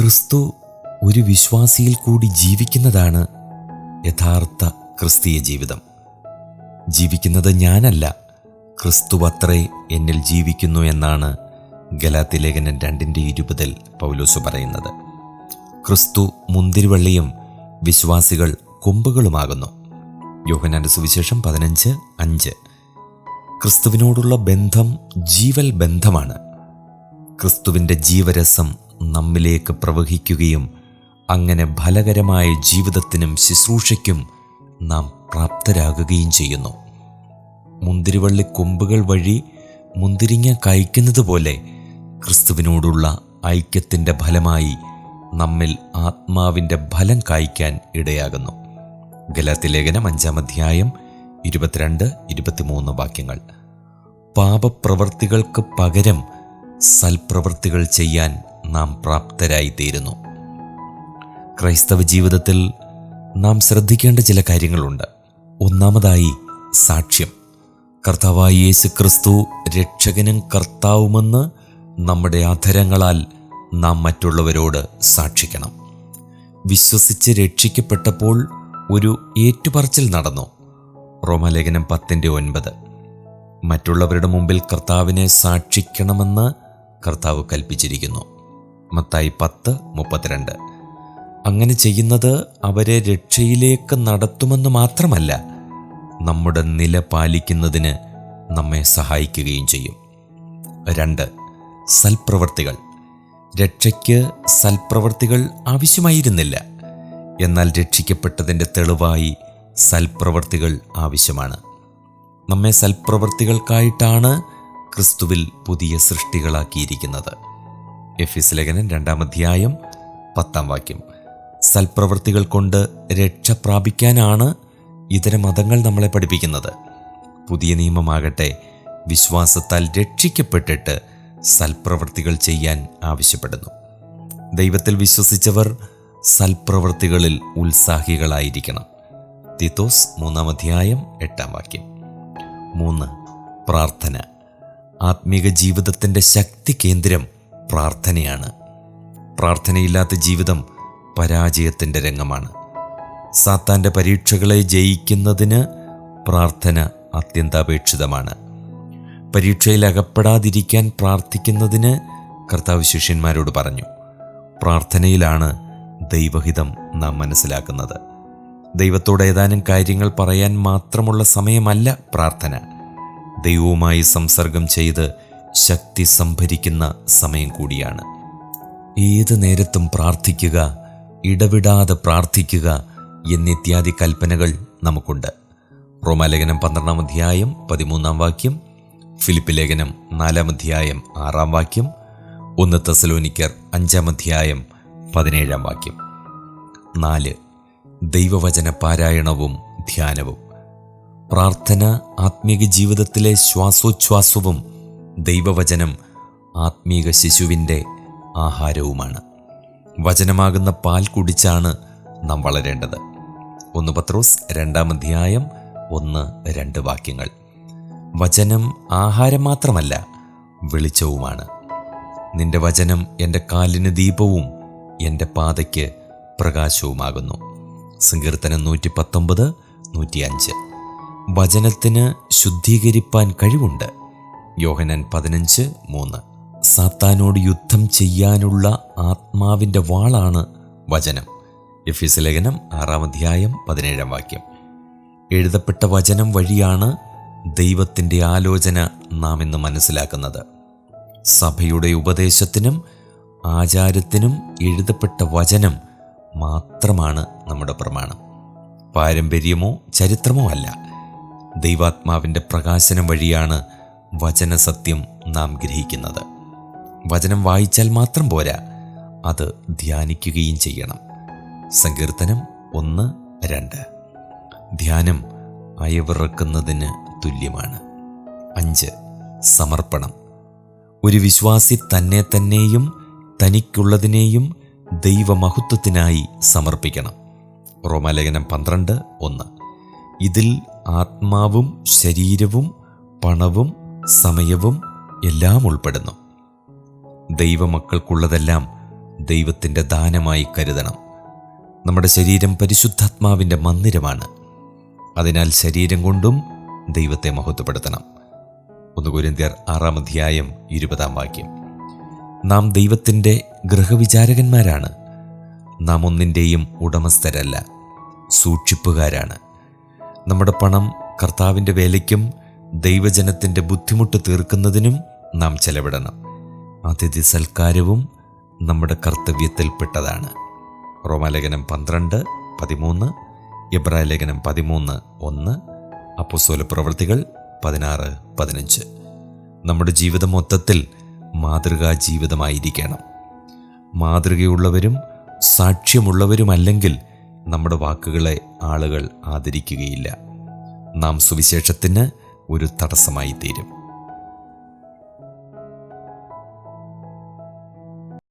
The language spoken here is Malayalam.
ക്രിസ്തു ഒരു വിശ്വാസിയിൽ കൂടി ജീവിക്കുന്നതാണ് യഥാർത്ഥ ക്രിസ്തീയ ജീവിതം. ജീവിക്കുന്നത് ഞാനല്ല ക്രിസ്തു അത്രേ എന്നിൽ ജീവിക്കുന്നു എന്നാണ് ഗലാത്തി ലേഖനം രണ്ടിന്റെ ഇരുപതിൽ പൗലോസ് പറയുന്നത്. ക്രിസ്തു മുന്തിരിവള്ളിയും വിശ്വാസികൾ കൊമ്പുകളുമാകുന്നു. യോഹനാന്റെ സുവിശേഷം പതിനഞ്ച് അഞ്ച്. ക്രിസ്തുവിനോടുള്ള ബന്ധം ജീവൽ ബന്ധമാണ്. ക്രിസ്തുവിന്റെ ജീവരസം നമ്മിലേക്ക് പ്രവഹിക്കുകയും അങ്ങനെ ഫലകരമായ ജീവിതത്തിനും ശുശ്രൂഷയ്ക്കും നാം പ്രാപ്തരാകുകയും ചെയ്യുന്നു. മുന്തിരിവള്ളി കൊമ്പുകൾ വഴി മുന്തിരിങ്ങ കായ്ക്കുന്നത് പോലെ ക്രിസ്തുവിനോടുള്ള ഐക്യത്തിന്റെ ഫലമായി നമ്മിൽ ആത്മാവിന്റെ ഫലം കായ്ക്കാൻ ഇടയാകുന്നു. ഗലാത്തി ലേഖനം അഞ്ചാം അധ്യായം ഇരുപത്തിരണ്ട് ഇരുപത്തിമൂന്ന് വാക്യങ്ങൾ. പാപപ്രവർത്തികൾക്ക് പകരം സൽപ്രവർത്തികൾ ചെയ്യാൻ നാം പ്രാപ്തരായി തീരുന്നു ക്രൈസ്തവ ജീവിതത്തിൽ നാം ശ്രദ്ധിക്കേണ്ട ചില കാര്യങ്ങളുണ്ട്. ഒന്നാമതായി സാക്ഷ്യം. കർത്താവായ യേശു ക്രിസ്തു രക്ഷകനും കർത്താവുമെന്ന് നമ്മുടെ അധരങ്ങളാൽ നാം മറ്റുള്ളവരോട് സാക്ഷിക്കണം. വിശ്വസിച്ച് രക്ഷിക്കപ്പെട്ടപ്പോൾ ഒരു ഏറ്റുപറച്ചിൽ നടന്നു. റോമലേഖനം പത്തിന്റെ ഒൻപത്. മറ്റുള്ളവരുടെ മുമ്പിൽ കർത്താവിനെ സാക്ഷിക്കണമെന്ന് കർത്താവ് കൽപ്പിച്ചിരിക്കുന്നു. മത്തായി പത്ത് മുപ്പത്തിരണ്ട്. അങ്ങനെ ചെയ്യുന്നത് അവരെ രക്ഷയിലേക്ക് നടത്തുമെന്ന് മാത്രമല്ല നമ്മുടെ നില പാലിക്കുന്നതിന് നമ്മെ സഹായിക്കുകയും ചെയ്യും. രണ്ട് സൽപ്രവർത്തികൾ. രക്ഷയ്ക്ക് സൽപ്രവർത്തികൾ ആവശ്യമായിരുന്നില്ല. എന്നാൽ രക്ഷിക്കപ്പെട്ടതിന്റെ തെളിവായി സൽപ്രവർത്തികൾ ആവശ്യമാണ്. നമ്മെ സൽപ്രവർത്തികൾക്കായിട്ടാണ് ക്രിസ്തുവിൽ പുതിയ സൃഷ്ടികളാക്കിയിരിക്കുന്നത്. എഫിസ് ലേഖനം രണ്ടാം അധ്യായം പത്താം വാക്യം. സൽപ്രവൃത്തികൾ കൊണ്ട് രക്ഷ പ്രാപിക്കാനാണ് ഇതര മതങ്ങൾ നമ്മളെ പഠിപ്പിക്കുന്നത്. പുതിയ നിയമമാകട്ടെ വിശ്വാസത്താൽ രക്ഷിക്കപ്പെട്ടിട്ട് സൽപ്രവൃത്തികൾ ചെയ്യാൻ ആവശ്യപ്പെടുന്നു. ദൈവത്തിൽ വിശ്വസിച്ചവർ സൽപ്രവൃത്തികളിൽ ഉത്സാഹികളായിരിക്കണം. തിത്തോസ് മൂന്നാം അധ്യായം എട്ടാം വാക്യം. മൂന്ന് പ്രാർത്ഥന. ആത്മീക ജീവിതത്തിന്റെ ശക്തി കേന്ദ്രം പ്രാർത്ഥനയാണ്. പ്രാർത്ഥനയില്ലാത്ത ജീവിതം പരാജയത്തിന്റെ രംഗമാണ്. സാത്താന്റെ പരീക്ഷകളെ ജയിക്കുന്നതിന് പ്രാർത്ഥന അത്യന്താപേക്ഷിതമാണ്. പരീക്ഷയിൽ അകപ്പെടാതിരിക്കാൻ പ്രാർത്ഥിക്കുന്നതിന് കർത്താവ് ശിഷ്യന്മാരോട് പറഞ്ഞു പ്രാർത്ഥനയിലാണ് ദൈവഹിതം നാം മനസ്സിലാക്കുന്നത്. ദൈവത്തോട് ഏതാനും കാര്യങ്ങൾ പറയാൻ മാത്രമുള്ള സമയമല്ല പ്രാർത്ഥന. ദൈവവുമായി സംസർഗം ചെയ്ത് ശക്തി സംഭരിക്കുന്ന സമയം കൂടിയാണ്. ഏത് നേരത്തും പ്രാർത്ഥിക്കുക ഇടവിടാതെ പ്രാർത്ഥിക്കുക എന്നിത്യാദി കൽപ്പനകൾ നമുക്കുണ്ട്. റോമാലേഖനം പന്ത്രണ്ടാം അധ്യായം പതിമൂന്നാം വാക്യം ഫിലിപ്പ് ലേഖനം നാലാം അധ്യായം ആറാം വാക്യം ഒന്ന് തെസലോനിക്കർ അഞ്ചാം അധ്യായം പതിനേഴാം വാക്യം. നാല്. ദൈവവചന പാരായണവും ധ്യാനവും. പ്രാർത്ഥന ആത്മീക ജീവിതത്തിലെ ശ്വാസോച്ഛ്വാസവും ദൈവവചനം ആത്മീക ശിശുവിന്റെ ആഹാരവുമാണ്. വചനമാകുന്ന പാൽ കുടിച്ചാണ് നാം വളരേണ്ടത്. ഒന്ന് പത്രോസ് രണ്ടാം അധ്യായം ഒന്ന് രണ്ട് വാക്യങ്ങൾ. വചനം ആഹാരം മാത്രമല്ല വെളിച്ചവുമാണ്. നിന്റെ വചനം എന്റെ കാലിന് ദീപവും എന്റെ പാതയ്ക്ക് പ്രകാശവുമാകുന്നു. സങ്കീർത്തനം നൂറ്റി പത്തൊമ്പത് നൂറ്റിയഞ്ച്. വചനത്തിന് ശുദ്ധീകരിപ്പാൻ കഴിവുണ്ട്. യോഹനൻ പതിനഞ്ച് മൂന്ന്. സാത്താനോട് യുദ്ധം ചെയ്യാനുള്ള ആത്മാവിന്റെ വാളാണ് വചനം. എഫീസ് ലേഖനം ആറാം അധ്യായം പതിനേഴാം വാക്യം. എഴുതപ്പെട്ട വചനം വഴിയാണ് ദൈവത്തിന്റെ ആലോചന നാം ഇന്ന് മനസ്സിലാക്കുന്നത്. സഭയുടെ ഉപദേശത്തിനും ആചാരത്തിനും എഴുതപ്പെട്ട വചനം മാത്രമാണ് നമ്മുടെ പ്രമാണം. പാരമ്പര്യമോ ചരിത്രമോ അല്ല. ദൈവാത്മാവിന്റെ പ്രകാശനം വഴിയാണ് വചനസത്യം നാം ഗ്രഹിക്കുന്നത്. വചനം വായിച്ചാൽ മാത്രം പോരാ അത് ധ്യാനിക്കുകയും ചെയ്യണം. സങ്കീർത്തനം ഒന്ന് രണ്ട്. ധ്യാനം അയവിറക്കുന്നതിന് തുല്യമാണ്. അഞ്ച്. സമർപ്പണം. ഒരു വിശ്വാസി തന്നെ തന്നെയും തനിക്കുള്ളതിനെയും ദൈവമഹത്വത്തിനായി സമർപ്പിക്കണം. റോമാലേഖനം പന്ത്രണ്ട് ഒന്ന്. ഇതിൽ ആത്മാവും ശരീരവും പണവും സമയവും എല്ലാം ഉൾപ്പെടുന്നു. ദൈവമക്കൾക്കുള്ളതെല്ലാം ദൈവത്തിന്റെ ദാനമായി കരുതണം. നമ്മുടെ ശരീരം പരിശുദ്ധാത്മാവിന്റെ മന്ദിരമാണ്. അതിനാൽ ശരീരം കൊണ്ടും ദൈവത്തെ മഹത്വപ്പെടുത്തണം. ഒന്ന് കുരിന്തിയർ ആറാം അധ്യായം ഇരുപതാം വാക്യം. നാം ദൈവത്തിന്റെ ഗൃഹവിചാരകന്മാരാണ്. നാം ഒന്നിന്റെയും ഉടമസ്ഥരല്ല സൂക്ഷിപ്പുകാരാണ്. നമ്മുടെ പണം കർത്താവിന്റെ വേലയ്ക്കും ദൈവജനത്തിന്റെ ബുദ്ധിമുട്ട് തീർക്കുന്നതിനും നാം ചെലവിടണം. അതിഥി സൽക്കാരവും നമ്മുടെ കർത്തവ്യത്തിൽപ്പെട്ടതാണ്. റോമാലേഖനം പന്ത്രണ്ട് പതിമൂന്ന് എബ്രായ ലേഖനം പതിമൂന്ന് ഒന്ന് അപ്പുസോല പ്രവൃത്തികൾ പതിനാറ് പതിനഞ്ച്. നമ്മുടെ ജീവിതം മൊത്തത്തിൽ മാതൃകാ ജീവിതമായിരിക്കണം. മാതൃകയുള്ളവരും സാക്ഷ്യമുള്ളവരുമല്ലെങ്കിൽ നമ്മുടെ വാക്കുകളെ ആളുകൾ ആദരിക്കുകയില്ല. നാം സുവിശേഷത്തിന് ഒരു തടസ്സമായി തീരും